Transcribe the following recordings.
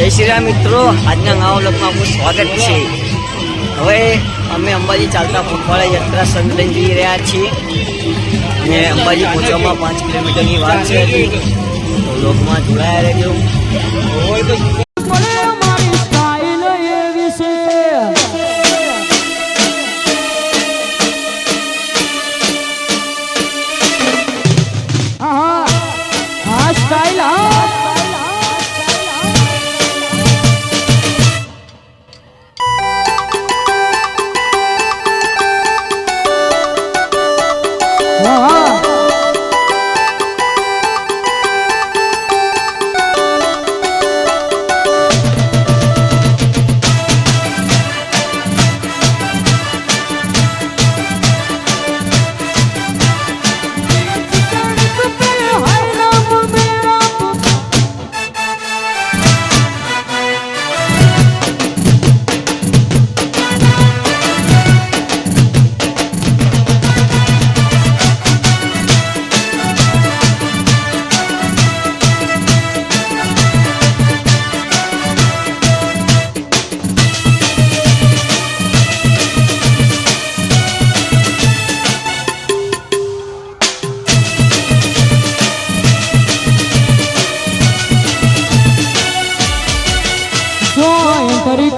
જય શ્રી રામ મિત્રો. આજના નવા લોકમાં આપણું સ્વાગત છે. હવે અમે અંબાજી ચાલતા પગપાળા યાત્રા સંગઠન જઈ રહ્યા છીએ. અને અંબાજી પહોંચવામાં પાંચ કિલોમીટરની વાત છે. તો લોકમાં જોડાયા રહેજો.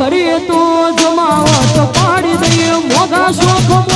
કરી તું જમાવો તો પાડી દઈએ મોગા શોખ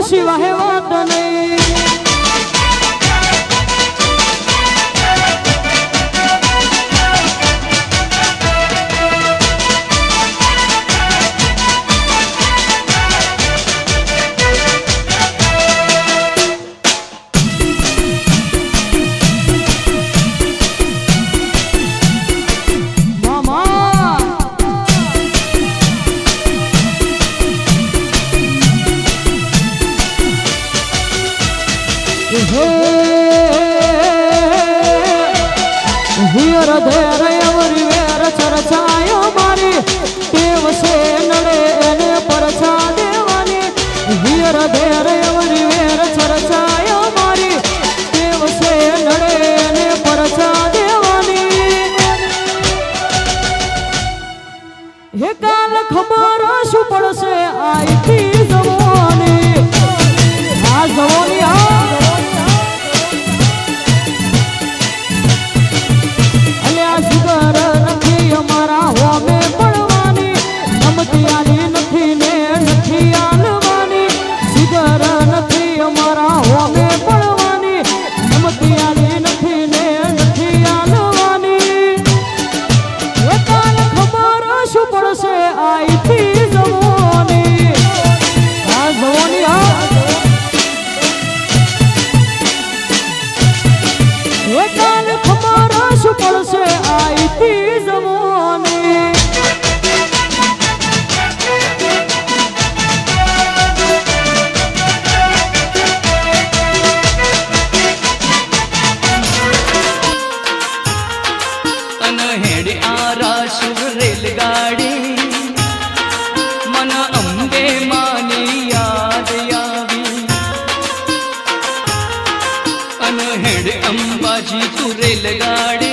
Shiva, he won't here there every આ રાશુર રેલગાડી મન અંબે માની યાદ આવી અન હેડ અંબાજી તું રેલગાડી